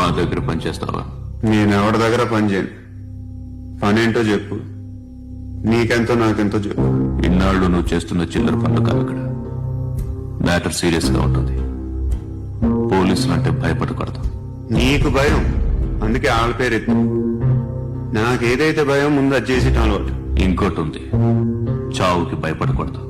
మా దగ్గర పనిచేస్తావా? నేను ఎవరి దగ్గర పని చేయను పనేంటో చెప్పు. నీకెంతో నాకెంతో చెప్పు. ఇన్నాళ్ళు నువ్వు చేస్తున్న చిల్లర పనులు కావు ఇక్కడ. మ్యాటర్ సీరియస్గా ఉంటుంది. పోలీసులు అంటే భయపడకూడదు. నీకు భయం. అందుకే ఆళ్ళ పేరు ఎత్తు. నాకేదైతే భయం ముందు అది చేసేటం అలవాటు. ఇంకోటి ఉంది. చావుకి భయపడకూడదు.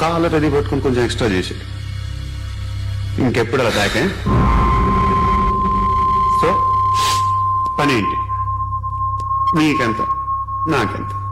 కాలర్ అది పట్టుకుని కొంచెం ఎక్స్ట్రా చేసి. ఇంకెప్పుడు అలా తాకే? సో పని ఏంటి? నీకెంత? నాకెంత?